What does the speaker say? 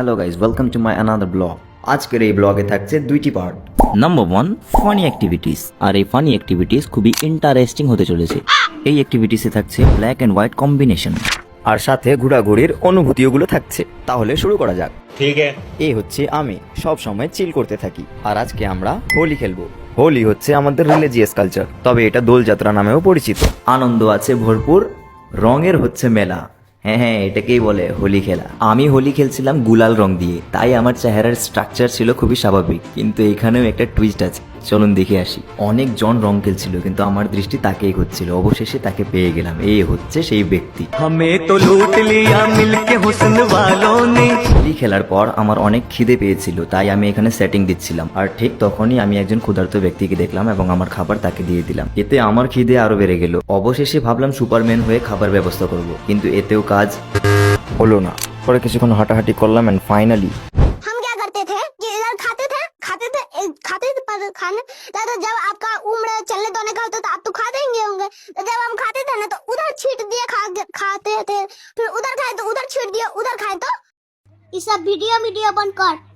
Hello guys welcome to my another blog আজকের এই ব্লগে থাকছে দুইটি part number one funny activities আর এই ফানি অ্যাক্টিভিটিস খুবই ইন্টারেস্টিং হতে চলেছে। এই অ্যাক্টিভিটিসে থাকছে ব্ল্যাক অ্যান্ড হোয়াইট কম্বিনেশন আর সাথে ঘোরাঘুরির অনুভূতিগুলো থাকছে। তাহলে শুরু করা যাক। ঠিক আছে। এই হচ্ছে আমি সব সময় চিল করতে থাকি। আর আজকে আমরা হোলি খেলব। হোলি হচ্ছে আমাদের রিলিজিয়াস কালচার তবে এটা দোলযাত্রা নামেও পরিচিত। আনন্দ আছে ভরপুর রঙের হচ্ছে মেলা। হ্যাঁ হ্যাঁ এটাকেই বলে হোলি খেলা। আমি হোলি খেলছিলাম গুলাল রং দিয়ে, তাই আমার চেহারার স্ট্রাকচার ছিল খুবই স্বাভাবিক, কিন্তু এখানেও একটা টুইস্ট আছে। চলুন দেখে আসি। অনেক জন রং খেলছিল কিন্তু আমার দৃষ্টি তাকেই হচ্ছিল অবশেষে তাকে পেয়ে গেলাম। এই হচ্ছে সেই ব্যক্তি। খেলার পর আমার অনেক খিদে পেয়েছিল তাই আমি এখানে সেটিং দিচ্ছিলাম। আর ঠিক তখনই আমি একজন ক্ষুধার্ত ব্যক্তিকে দেখলাম এবং আমার খাবার তাকে দিয়ে দিলাম। এতে আমার খিদে আরও বেড়ে গেল। অবশেষে ভাবলাম সুপারম্যান হয়ে খাবার ব্যবস্থা করব কিন্তু এতেও কাজ হলো না। পরে কিছুক্ষণ হাঁটাহাঁটি করলাম অ্যান্ড ফাইনালি पर खाने। दादा, जब आपका उम्र चलने दोने का होता तो आप तो खा देंगे होंगे। तो जब हम खाते थे ना तो उधर छीट दिए खा खाते थे। फिर उधर खाए तो उधर छीट दिए उधर खाए तो। इस सब वीडियो वीडियो बंद कर।